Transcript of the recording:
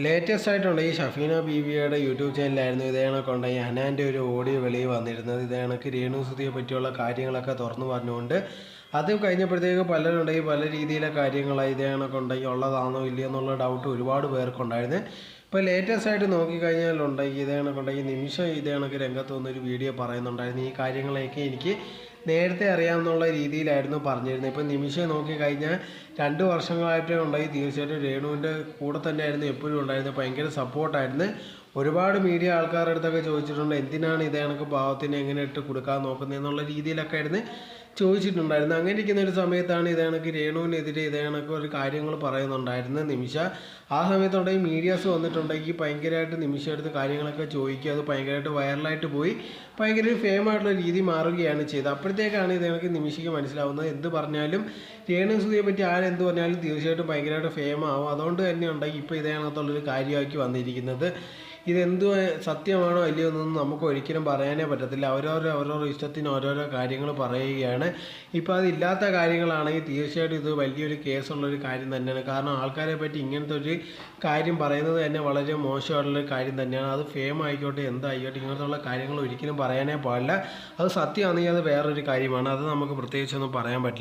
Latest ആയിട്ടുള്ള ഈ Shafeena B വിയുടെ യൂട്യൂബ് ചാനലായിരുന്നു ഇതേ കണക്കുണ്ട് ഈ ഹനാന്റെ ഒരു ഓഡിയോ വെളിയിൽ വന്നിരുന്നത്. ഇതേ കണക്ക് രേണുസുതിയെ പറ്റിയുള്ള കാര്യങ്ങളൊക്കെ തുറന്നു പറഞ്ഞുകൊണ്ട് അത് കഴിഞ്ഞപ്പോഴത്തേക്ക് പലരുണ്ടെങ്കിൽ പല രീതിയിലെ കാര്യങ്ങളായി ഇതേ കണക്കുണ്ടെങ്കിൽ ഉള്ളതാണോ ഇല്ലയോ എന്നുള്ള ഡൗട്ട് ഒരുപാട് പേർക്കുണ്ടായിരുന്നു. ഇപ്പോൾ ലേറ്റസ്റ്റ് ആയിട്ട് നോക്കിക്കഴിഞ്ഞാലുണ്ടെങ്കിൽ ഇതേ കണക്കുണ്ടെങ്കിൽ നിമിഷം ഇതേ കണക്ക് രംഗത്ത് വന്നൊരു വീഡിയോ പറയുന്നുണ്ടായിരുന്നു. ഈ കാര്യങ്ങളെയൊക്കെ എനിക്ക് നേരത്തെ അറിയാമെന്നുള്ള രീതിയിലായിരുന്നു പറഞ്ഞിരുന്നത്. ഇപ്പം നിമിഷം നോക്കിക്കഴിഞ്ഞാൽ രണ്ട് വർഷങ്ങളായിട്ടേ ഉണ്ടായി. തീർച്ചയായിട്ടും രേണുവിന്റെ കൂടെ തന്നെയായിരുന്നു എപ്പോഴും ഉണ്ടായിരുന്നത്. ഭയങ്കര സപ്പോർട്ടായിരുന്നു. ഒരുപാട് മീഡിയ ആൾക്കാരുടെ അടുത്തൊക്കെ ചോദിച്ചിട്ടുണ്ട് എന്തിനാണ് ഇതേ കണക്ക് പാവത്തിന് എങ്ങനെ ഇട്ട് കൊടുക്കാൻ നോക്കുന്നത് എന്നുള്ള രീതിയിലൊക്കെ ആയിരുന്നു. ചോദിച്ചിട്ടുണ്ടായിരുന്നു. അങ്ങനെ ഇരിക്കുന്ന ഒരു സമയത്താണ് ഇത് കണക്ക് രേണുവിനെതിരെ ഇതേ കണക്ക് ഒരു കാര്യങ്ങൾ പറയുന്നുണ്ടായിരുന്നത്. നിമിഷ ആ സമയത്തുണ്ടെങ്കിൽ മീഡിയാസ് വന്നിട്ടുണ്ടെങ്കിൽ ഭയങ്കരമായിട്ട് നിമിഷ എടുത്ത് കാര്യങ്ങളൊക്കെ ചോദിക്കുക. അത് ഭയങ്കരമായിട്ട് വൈറലായിട്ട് പോയി. ഭയങ്കര ഒരു ഫേം ആയിട്ടുള്ള രീതി മാറുകയാണ് ചെയ്തത്. അപ്പോഴത്തേക്കാണ് ഇത് കണക്ക് നിമിഷയ്ക്ക് മനസ്സിലാവുന്നത്. എന്ത് പറഞ്ഞാലും രേണു സുധിയെ പറ്റി ആരെന്ത് പറഞ്ഞാലും തീർച്ചയായിട്ടും ഭയങ്കരമായിട്ട് ഫേം ആവും. അതുകൊണ്ട് തന്നെ ഉണ്ടെങ്കിൽ ഇപ്പോൾ ഇതേ കണക്കുള്ളൊരു കാര്യമാക്കി വന്നിരിക്കുന്നത്. ഇതെന്തു സത്യമാണോ അല്ലയോ എന്നൊന്നും നമുക്ക് ഒരിക്കലും പറയാനേ പറ്റത്തില്ല. അവരോരോ അവരോരോ ഇഷ്ടത്തിന് ഓരോരോ കാര്യങ്ങൾ പറയുകയാണ്. ഇപ്പോൾ അതില്ലാത്ത കാര്യങ്ങളാണെങ്കിൽ തീർച്ചയായിട്ടും ഇത് വലിയൊരു കേസുള്ളൊരു കാര്യം തന്നെയാണ്. കാരണം ആൾക്കാരെ പറ്റി ഇങ്ങനത്തെ ഒരു കാര്യം പറയുന്നത് തന്നെ വളരെ മോശമായിട്ടുള്ളൊരു കാര്യം തന്നെയാണ്. അത് ഫേം ആയിക്കോട്ടെ എന്തായിക്കോട്ടെ ഇങ്ങനത്തുള്ള കാര്യങ്ങൾ ഒരിക്കലും പറയാനേ പാടില്ല. അത് സത്യമാണെങ്കിൽ അത് വേറൊരു കാര്യമാണ്. അത് നമുക്ക് പ്രത്യേകിച്ചൊന്നും പറയാൻ പറ്റില്ല.